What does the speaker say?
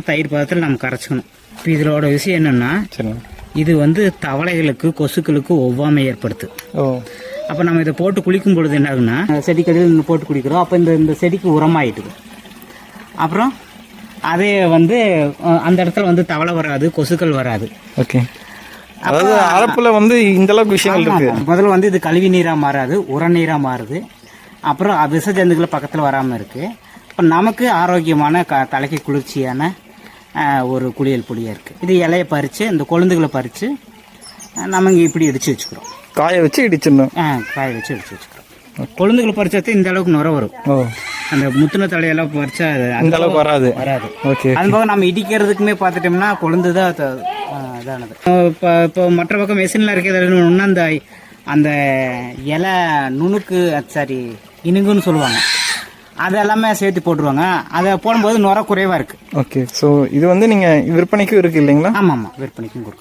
தயிர் பதத்தில் நம்ம கரைச்சிக்கணும். இப்போ இதோட விஷயம் என்னன்னா இது வந்து தவளைகளுக்கு கொசுக்களுக்கு ஒவ்வாமை ஏற்படுத்து. ஓ. அப்போ நம்ம இதை போட்டு குளிக்கும் பொழுது என்ன ஆகுன்னா செடிக்கடியில் போட்டு குளிக்கிறோம். அப்போ இந்த இந்த செடிக்கு உரமாயிட்டுது. அப்புறம் அதே வந்து அந்த இடத்துல வந்து தவளை வராது கொசுக்கள் வராது. ஓகே. அதாவது அரப்புல வந்து இந்த அளவுக்கு விஷயங்கள் இருக்கு. முதல்ல வந்து இது கழிவு நீராக மாறாது உர நீராக மாறுது. அப்புறம் விஷ ஜந்துக்கள் பக்கத்தில் வராமல் இருக்குது இப்போ நமக்கு ஆரோக்கியமான க தலைக்கு குளிர்ச்சியான ஒரு குளியல் பொடியாக இருக்குது இது இலையை பறித்து இந்த கொழுந்துகளை பறித்து நம்ம இப்படி இடித்து வச்சுக்கிறோம். காய வச்சு இடிச்சிடணும். ஆ, காய வச்சு இடித்து வச்சுக்கிறோம். கொழுந்துகளை பறிச்சது இந்த அளவுக்கு நுர வரும். ஓ. அந்த முத்தின தலையெல்லாம் பறிச்சா அது இந்த அளவுக்கு வராது. வராது. ஓகே அது போக நம்ம இடிக்கிறதுக்குமே பார்த்துட்டோம்னா கொழுந்து தான் இதானது. இப்போ இப்போ மற்ற பக்கம் மெஷினில் இருக்கிறது ஒன்று அந்த அந்த இலை நுணுக்கு சாரி இனுங்குன்னு சொல்லுவாங்க. அது எல்லாமே சேர்த்து போட்டுருவாங்க. அதை போடும்போது நுர குறைவாக இருக்குது ஓகே ஸோ இது வந்து நீங்க விற்பனைக்கும் இருக்கு இல்லைங்களா? ஆமாம் ஆமாம் விற்பனைக்கும் கொடுக்குறோம்.